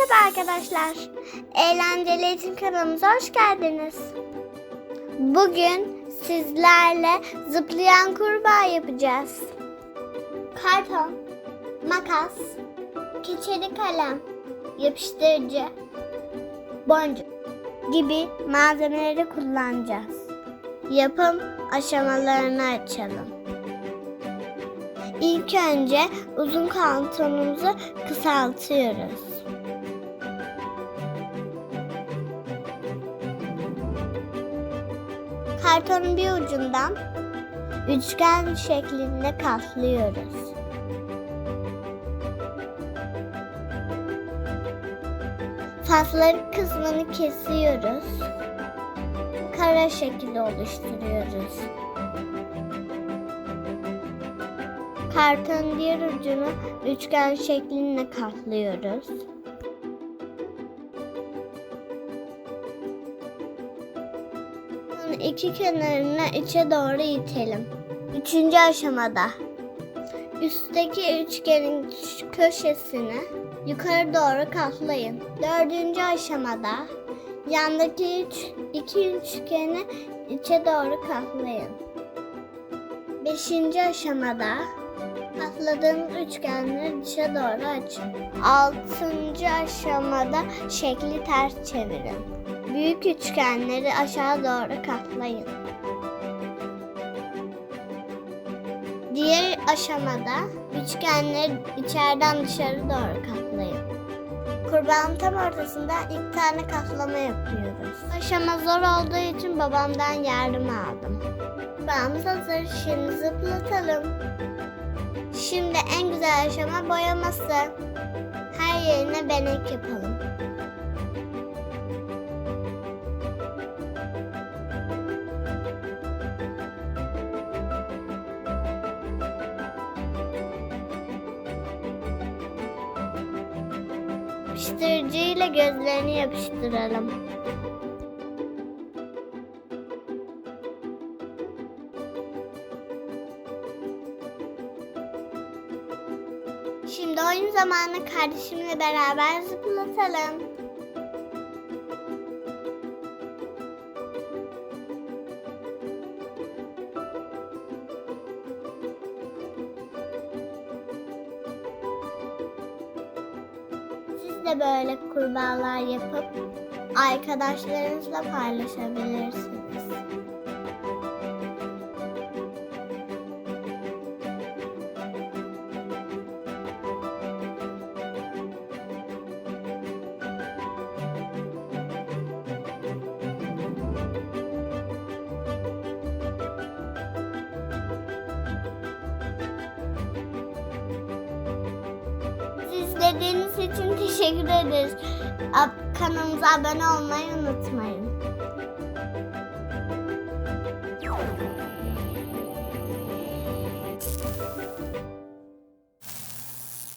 Merhaba arkadaşlar. Eğlenceli Eğitim kanalımıza hoş geldiniz. Bugün sizlerle zıplayan kurbağa yapacağız. Karton, makas, keçeli kalem, yapıştırıcı, boncuk gibi malzemeleri kullanacağız. Yapım aşamalarını açalım. İlk önce uzun kantonumuzu kısaltıyoruz. Kartonun bir ucundan üçgen şeklinde katlıyoruz. Fasları kısmını kesiyoruz. Kara şekilde oluşturuyoruz. Kartonun diğer ucunu üçgen şeklinde katlıyoruz. Sonra iki kenarını içe doğru itelim. Üçüncü aşamada üstteki üçgenin köşesini yukarı doğru katlayın. Dördüncü aşamada yandaki üç, iki üçgeni içe doğru katlayın. Beşinci aşamada katladığınız üçgenleri dışa doğru açın. Altıncı aşamada şekli ters çevirin. Büyük üçgenleri aşağı doğru katlayın. Diğer aşamada üçgenleri içeriden dışarı doğru katlayın. Kurbağanın tam ortasında ilk tane katlama yapıyoruz. Aşama zor olduğu için babamdan yardım aldım. Kurbağamız hazır. Şimdi zıplatalım. Şimdi en güzel aşama boyaması. Her yerine benek yapalım. Yapıştırıcıyla gözlerini yapıştıralım. Şimdi oyun zamanı kardeşimle beraber zıplatalım. De böyle kurbağalar yapıp arkadaşlarınızla paylaşabilirsiniz. İzlediğiniz için teşekkür ederiz. Kanalımıza abone olmayı unutmayın.